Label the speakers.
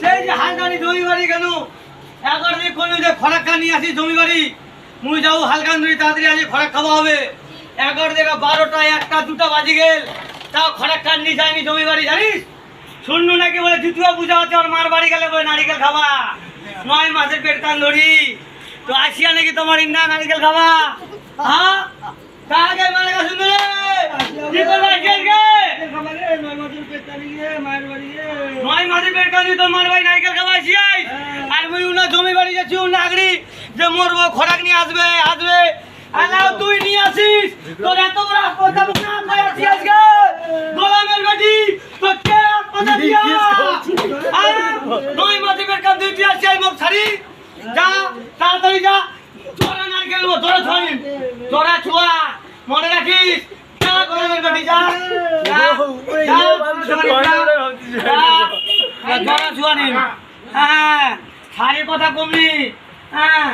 Speaker 1: সেই যে হালকানি জমি বাড়ি কেন? একবার দিয়ে কোন যে খরাক্কা নিয়ে আসি জমি বাড়ি মুই যাও হালকান ধরি তাড়াতাড়ি আজ খরাক খাওয়া হবে। একবার দেখা বারোটা, একটা, দুটা বাজি গেল। তাও খরাক্কা নিয়ে যায়নি জমি বাড়ি, জানিস? শুনলু নাকি বলে জুতুয়া পূজা হচ্ছে, ওর মার বাড়ি গেলে বলে নারিকেল খাবা। নয় মাসের পেট কান তো আসিয়া নাকি তোমার ইন্না নারিকেল খাবা? হ্যাঁ? মানে গা শুনলে কি করবা আজকে নয় মাসের পেট কান তো মার বাড়ি নারিকেল খাবা আসিয়াই আর মুই উনা জমি বাড়ি যাচ্ছি উনা যে মোর বউ খরাক নিয়ে আসবে আসবে। আলাও তুই নিয়ে আসিস। তোর এত বড় আজকে। গোলামের বেটি তো কে কথা দিয়া? আর নয় মাসে বের কান তুই আসি আই মুখ ছাড়ি। যা তাড়াতাড়ি যা। তোরা নারকেল ও তোরা ছড়ি তোরা ছোয়া মনে রাখিস? যা গোলামের বেটি যা। যা ছোয়া হ্যাঁ ছাড়ের কথা কমলি হ্যাঁ